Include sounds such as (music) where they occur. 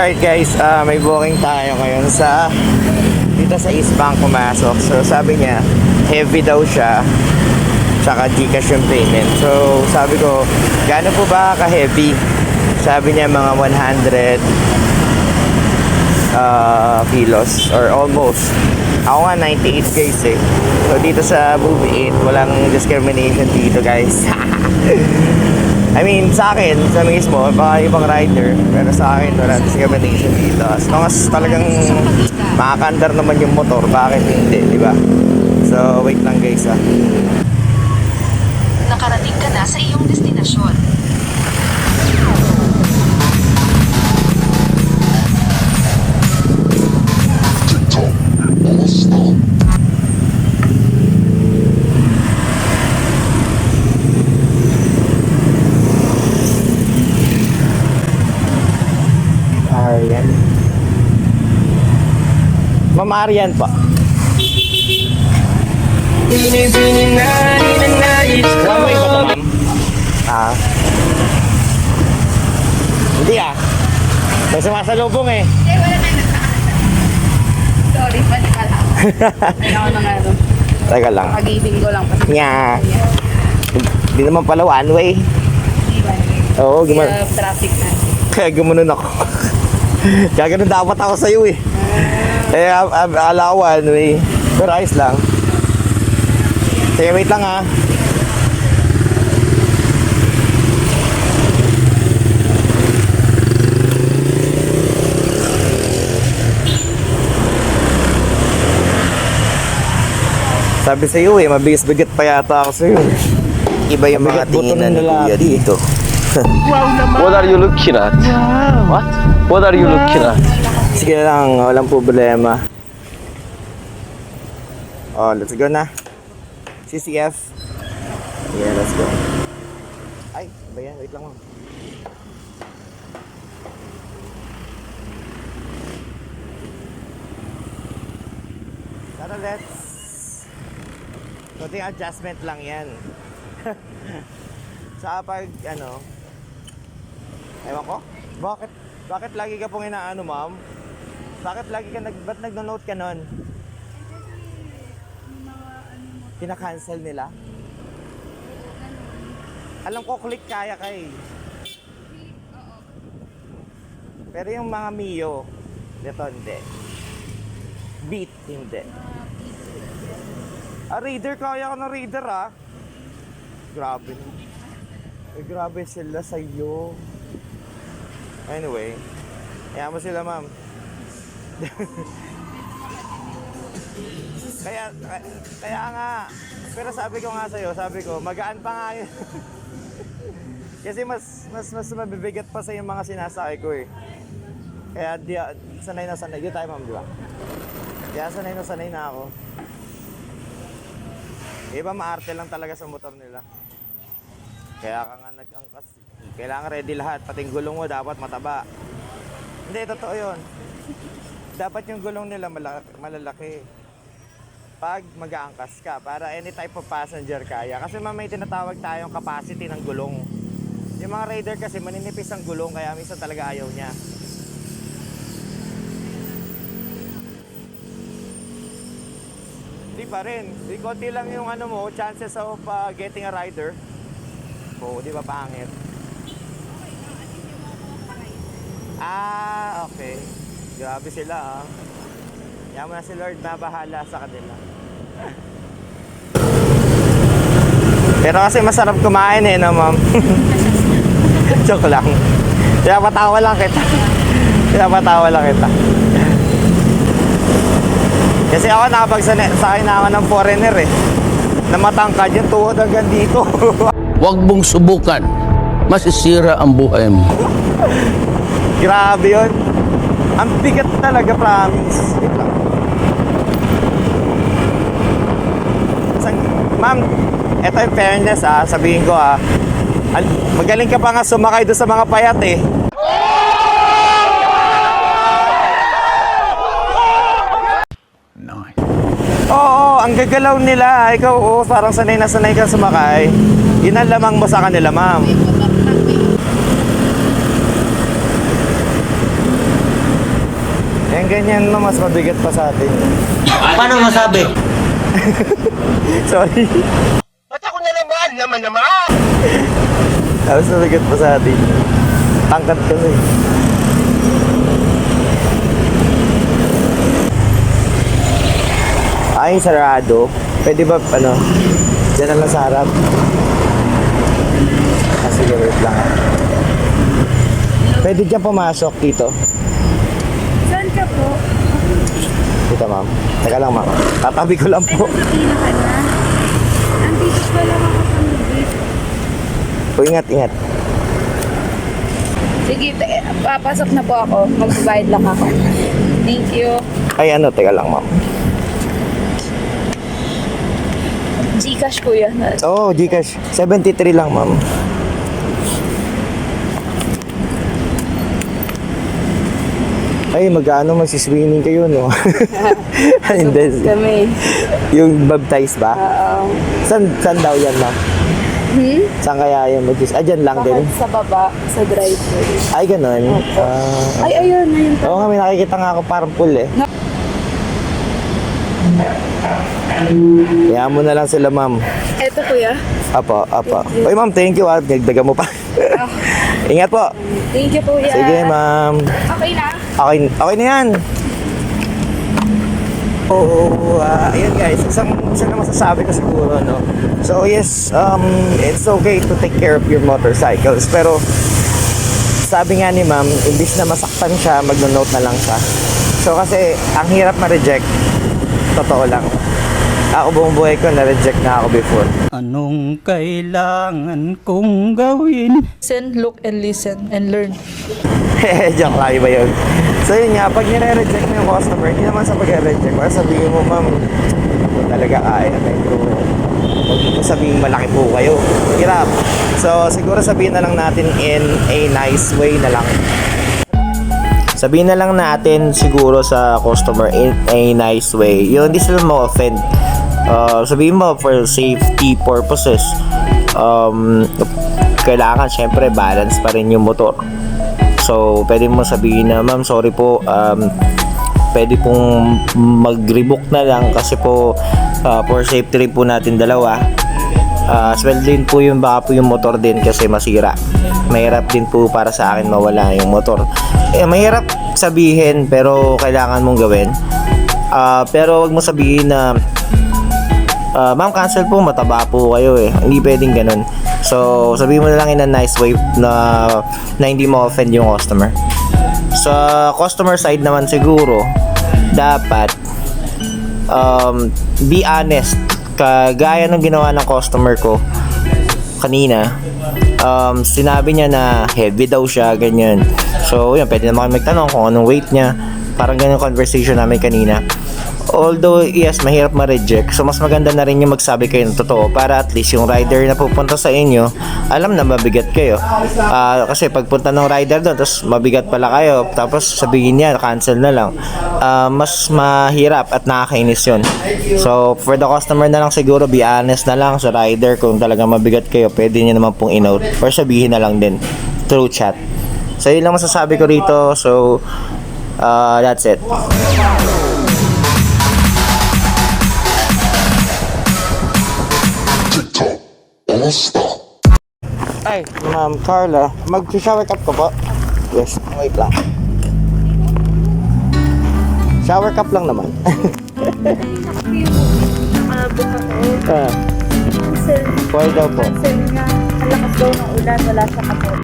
Alright guys, ah, may booking tayo ngayon sa dito sa East Bank pumasok. So sabi niya, heavy daw siya. Tsaka Gcash yung payment. So sabi ko, gaano po ba ka-heavy? Sabi niya mga 100 ah, kilos or almost. Ako nga 98 guys eh. So dito sa Movie 8, walang discrimination dito guys. (laughs) I mean, sa akin, sa mismo, baka ibang rider, pero sa akin, wala discrimination dito. As long as talagang makakandar naman yung motor, bakit hindi, di ba? So, wait lang guys ah. Nakarating ka na sa iyong destinasyon. Ma'am Arian po. One way ba to, ma'am? Ah. Hindi ah. May sumasalubong eh. Eh, wala na yung Sorry, balik ka lang. Ayoko na nga ano. Teka lang. Pag-ibig ko lang. Kasi Nga. Hindi naman pala one way. Oo, guman Kaya traffic na. kaya gumanon ako. (laughs) kaya ganun dapat ako sa'yo eh. Eh, a- a- ala ko one way. Pero ayos lang. Sige, wait lang ah. Sabi sa iyo eh, mabigis-bigat pa yata ako sa iyo. Iba yung mga tinginan ni Kuya dito. (laughs) What are you looking at? What? What are you looking at? Sige lang, walang problema. Oh, let's go na. CCF. Yeah, let's go. Ay, ba yan? Wait lang mo. Tara, let's... Kunting adjustment lang yan. (laughs) Sa pag, ano, Ewan ko? Bakit? Bakit lagi ka pong inaano, ma'am? Bakit lagi ka nag... Ba't nagno-note ka nun? Kina-cancel nila? Alam ko, click kaya ka eh. Pero yung mga Mio, dito hindi. Beat, hindi. Ah, reader, kaya ko ng reader ah. Grabe. Eh, grabe sila sa'yo. Anyway, kaya mo sila, ma'am. (laughs) kaya, kaya, nga, pero sabi ko nga sa'yo, sabi ko, magaan pa nga yun. (laughs) Kasi mas, mas, mas mabibigat pa sa yung mga sinasakay ko eh. Kaya di, sanay na sanay. Di tayo, ma'am, di ba? Kaya sanay na sanay na ako. Iba maarte lang talaga sa motor nila. Kaya ka nga nag-angkas. Kailangan ready lahat. Pati yung gulong mo dapat mataba. Hindi, totoo yun. Dapat yung gulong nila malaki, malalaki. Pag mag-aangkas ka, para any type of passenger kaya. Kasi may tinatawag tayong capacity ng gulong. Yung mga rider kasi maninipis ang gulong, kaya minsan talaga ayaw niya. Hindi pa rin. Di konti lang yung ano mo, chances of uh, getting a rider. Oo, di ba pangit? Ah. Grabe sila ah. Mo na si Lord na bahala sa kanila. (laughs) Pero kasi masarap kumain eh, no ma'am? (laughs) Joke lang. Kaya patawa lang kita. (laughs) Kaya patawa lang kita. Kasi ako nakapagsanay sa akin na ako ng foreigner eh. Na matangkad yung tuhod hanggang dito. Huwag mong subukan. Masisira ang buhay mo. Grabe yun. Ang bigat talaga, promise. Wait lang. San- Ma'am, eto yung fairness ah, sabihin ko ah. Al- Magaling ka pa nga sumakay doon sa mga payat eh. Nice. Oo, ang gagalaw nila. Ikaw, oo, parang sanay na sanay ka sumakay. Yun ang lamang mo sa kanila, ma'am. May motor truck eh. Yung ganyan no, mas mabigat pa sa atin. Paano masabi? (laughs) Sorry. Ba't ako na naman? Naman naman! Tapos mabigat pa sa atin. Tangkat kasi. Ay, sarado. Pwede ba, ano, dyan na lang sa harap? Ah, sige, wait lang. Pwede dyan pumasok dito. Po? Dito, ma'am. Teka lang, ma'am. Tatabi ko lang po. Pila ka na. Andito pa lang ako sa mabit. O, ingat, ingat. Sige, te- papasok na po ako. Magbabayad lang ako. Thank you. Ay, ano, teka lang, ma'am. Gcash kuya. Oo, oh, Gcash. 73 lang, ma'am. Ay, mag-ano, magsiswimming kayo, no? (laughs) Hindi. Kami. Yung baptize ba? Oo. San, san daw yan, ma'am? Hmm? Saan kaya yung mag Ah, dyan lang din. Bakit sa baba, sa driveway. Ay, ganun. Ah, Ay, ayun, ayun. Oo nga, may nakikita nga ako parang pool eh. Kaya mo na lang sila, ma'am. Eto kuya. Apo, apo. Uy, ma'am, thank you. Ah. Nagdaga mo pa. (laughs) Ingat po. Thank you kuya. Sige, ma'am. Okay na. Okay, okay na yan. Oo, ah, ayun guys, isang, isang na masasabi ko siguro, no? So yes, um, it's okay to take care of your motorcycles, pero sabi nga ni ma'am, imbis na masaktan siya, magno-note na lang siya. So kasi, ang hirap ma-reject, totoo lang. Ako buong buhay ko, na-reject na ako before. Anong kailangan kong gawin? Listen, look, and listen, and learn. (laughs) Joke lang, iba yun. So yun nga, pag nire-reject mo yung customer, hindi naman sa pag-reject, para sabihin mo, ma'am, talaga kaya, medyo, huwag mo sabihin malaki po kayo. Hirap. So siguro sabihin na lang natin in a nice way na lang. Sabihin na lang natin siguro sa customer in a nice way. Yun, hindi sila ma-offend. Uh, sabihin mo for safety purposes. Um, kailangan syempre balance pa rin yung motor. So, pwede mo sabihin na, ma'am, sorry po, um, pwede pong mag-rebook na lang kasi po uh, for safety rin po natin dalawa. Uh, as well din po yung baka po yung motor din kasi masira. Mahirap din po para sa akin mawala yung motor. Eh, mahirap sabihin pero kailangan mong gawin. Ah, pero wag mo sabihin na Ah, ma'am, cancel po, mataba po kayo eh. Hindi pwedeng ganun. So, sabihin mo na lang in a nice way na, na hindi mo offend yung customer. Sa customer side naman siguro, dapat um, be honest. Kagaya ng ginawa ng customer ko kanina, um, sinabi niya na heavy daw siya, ganyan. So, yun, pwede naman kami magtanong kung anong weight niya. Parang ganyan conversation namin kanina. Although, yes, mahirap ma-reject. So, mas maganda na rin yung magsabi kayo ng totoo para at least yung rider na pupunta sa inyo, alam na mabigat kayo. Ah, kasi pagpunta ng rider doon, tapos mabigat pala kayo, tapos sabihin niya, cancel na lang. Ah, mas mahirap at nakakainis yun. So, for the customer na lang siguro, be honest na lang sa rider kung talaga mabigat kayo, pwede niya naman pong in-note or sabihin na lang din through chat. So, yun lang masasabi ko rito. So, ah, that's it. Ay, Ma'am Carla, mag-shower cup ko po? Yes, wait lang. Shower cup lang naman. (laughs) Ah, Cancel. why daw po? Cancel nga. Malakas daw ng ulan. Wala sa kapot.